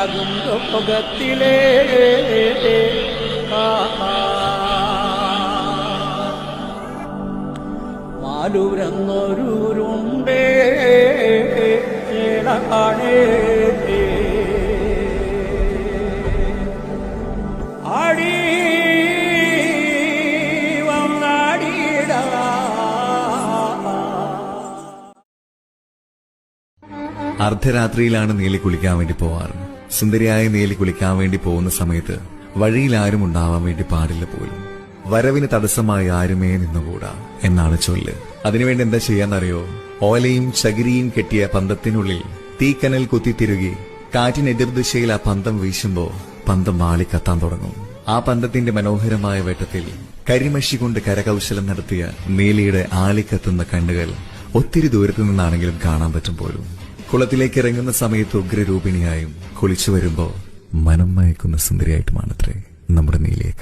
ആകും ലോകത്തിലേ. മാലൂരെന്നൊരുരുണ്ടേ ചേടാണേ ആടി അർദ്ധരാത്രിയിലാണ് നീലി കുളിക്കാൻ വേണ്ടി പോവാറ്. സുന്ദരിയായ നീലി കുളിക്കാൻ വേണ്ടി പോകുന്ന സമയത്ത് വഴിയിൽ ആരും ഉണ്ടാവാൻ വേണ്ടി പാടില്ല പോലും. വരവിന് തടസ്സമായി ആരുമേ നിന്നുകൂടാ എന്നാണ് ചൊല്ല്. അതിനുവേണ്ടി എന്താ ചെയ്യാന്നറിയോ? ഓലയും ചകിരിയും കെട്ടിയ പന്തത്തിനുള്ളിൽ തീക്കനൽ കുത്തിത്തിരുകി കാറ്റിനെതിർദിശയിൽ ആ പന്തം വീശുമ്പോ പന്തം വാളി കത്താൻ തുടങ്ങും. ആ പന്തത്തിന്റെ മനോഹരമായ വെട്ടത്തിൽ കരിമഷി കൊണ്ട് കരകൗശലം നടത്തിയ നീലിയുടെ ആലിക്കത്തുന്ന കണ്ണുകൾ ഒത്തിരി ദൂരത്തു നിന്നാണെങ്കിലും കാണാൻ പറ്റും പോലും. കുളത്തിലേക്ക് ഇറങ്ങുന്ന സമയത്ത് ഉഗ്രരൂപിണിയായും കുളിച്ചു വരുമ്പോ മനം മയക്കുന്ന സുന്ദരിയായിട്ടുമാണത്രേ നമ്മുടെ നീലിയെ